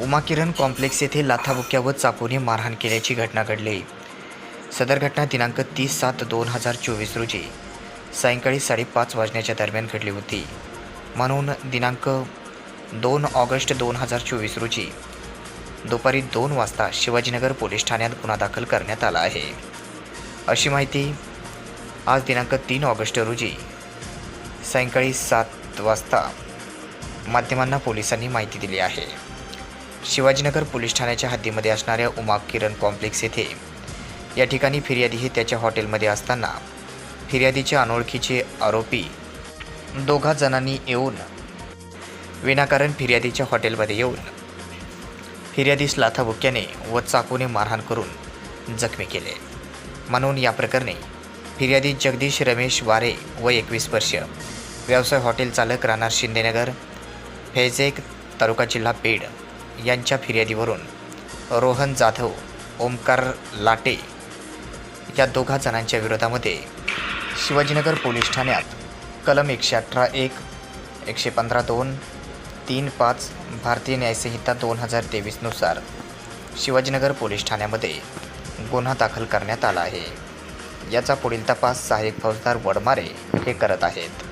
उमा किरण complex येथे लाथाबुक्या व चाकूने मारहाण केल्याची घटना घडली. सदर घटना दिनांक तीस सात दोन हजार चोवीस रोजी सायंकाळी साडेपाच वाजण्याच्या दरम्यान घडली होती. म्हणून दिनांक दोन ऑगस्ट दोन हजार चोवीस रोजी दुपारी दोन वाजता शिवाजीनगर पोलीस ठाण्यात गुन्हा दाखल करण्यात आला आहे. अशी माहिती आज दिनांक तीन ऑगस्ट रोजी सायंकाळी सात वाजता माध्यमांना पोलिसांनी माहिती दिली आहे. शिवाजीनगर पोलीस ठाण्याच्या हद्दीमध्ये असणाऱ्या उमा किरण कॉम्प्लेक्स येथे या ठिकाणी फिर्यादी हे त्याच्या हॉटेलमध्ये असताना फिर्यादीच्या अनोळखीचे आरोपी दोघा जणांनी येऊन विनाकारण फिर्यादीच्या हॉटेलमध्ये येऊन फिर्यादीस लाथाबुक्याने व चाकूने मारहाण करून जखमी केले. म्हणून या प्रकरणी फिर्यादी जगदीश रमेश वारे व एकवीस वर्ष व्यवसाय हॉटेल चालक राहणार शिंदेनगर फैजेक तालुका जिल्हा पेड यांच्या फिर्यादीवरून रोहन जाधव ओमकार लाटे या दोघा जणांच्या विरोधामध्ये शिवाजीनगर पोलीस ठाण्यात कलम एकशे अठरा एक एकशे पंधरा दोन तीन पाच भारतीय न्यायसंहिता दोन हजार तेवीसनुसार शिवाजीनगर पोलीस ठाण्यामध्ये गुन्हा दाखल करण्यात आला आहे. याचा पुढील तपास सहाय्यक फौजदार वडमारे हे करत आहेत.